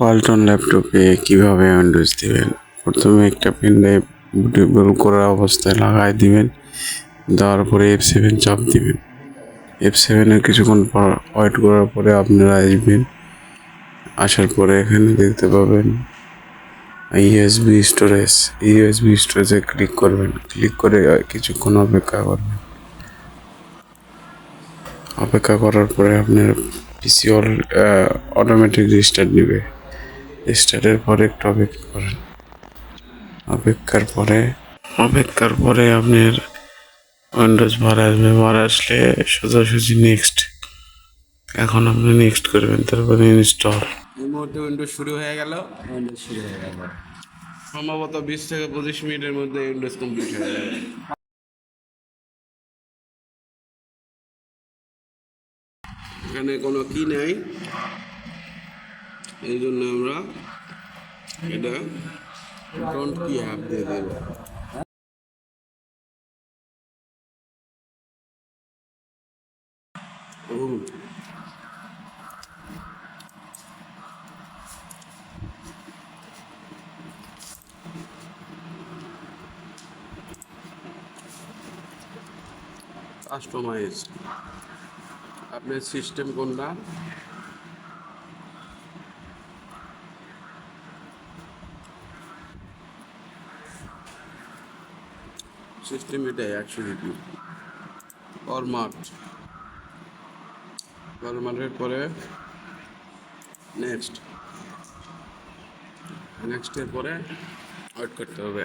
ওয়ালটন ল্যাপটপে কীভাবে উইন্ডোজ দিবেন? প্রথমে একটা পেন ড্রাইভ বুটেবল করা অবস্থায় লাগাই দিবেন। দেওয়ার পরে এফ সেভেন চাপ দিবেন। এফ সেভেনের কিছুক্ষণ পর ওয়েট করার পরে আপনারা আসবেন। আসার পরে এখানে দেখতে পাবেন ইউএসবি স্টোরেজ ইউএসবি স্টোরেজে ক্লিক করবেন। ক্লিক করে কিছুক্ষণ অপেক্ষা করবেন। অপেক্ষা করার পরে আপনার পিসি অটোমেটিক রিস্টার্ট নেবে। রিস্টার্টের পরে একটু অপেক্ষা করেন। অপেক্ষার পরে অপেক্ষার পরে আপনার উইন্ডোজ বার আসবে। বার আসলে সোজাসুজি নেক্সট এখন আপনি নেক্সট করবেন, তারপরে ইনস্টল এই মুহূর্তে উইন্ডোজ শুরু হয়ে গেল। উইন্ডোজ শুরু হয়ে গেল। সম্ভবত বিশ থেকে পঁচিশ মিনিটের মধ্যে উইন্ডোজ কমপ্লিট হয়ে যাবে। এখানে কোনো কি নাই। এই জন্য আমরা এটা ডোন্ট কি অ্যাপ দিয়ে দেব। কাস্টমাইজ আপনার সিস্টেম কোনটা? সিস্টেম এটাই অ্যাকচুয়ালি কি পর ফরমাটের পরে নেক্সট নেক্সটের পরে ওয়েট করতে হবে।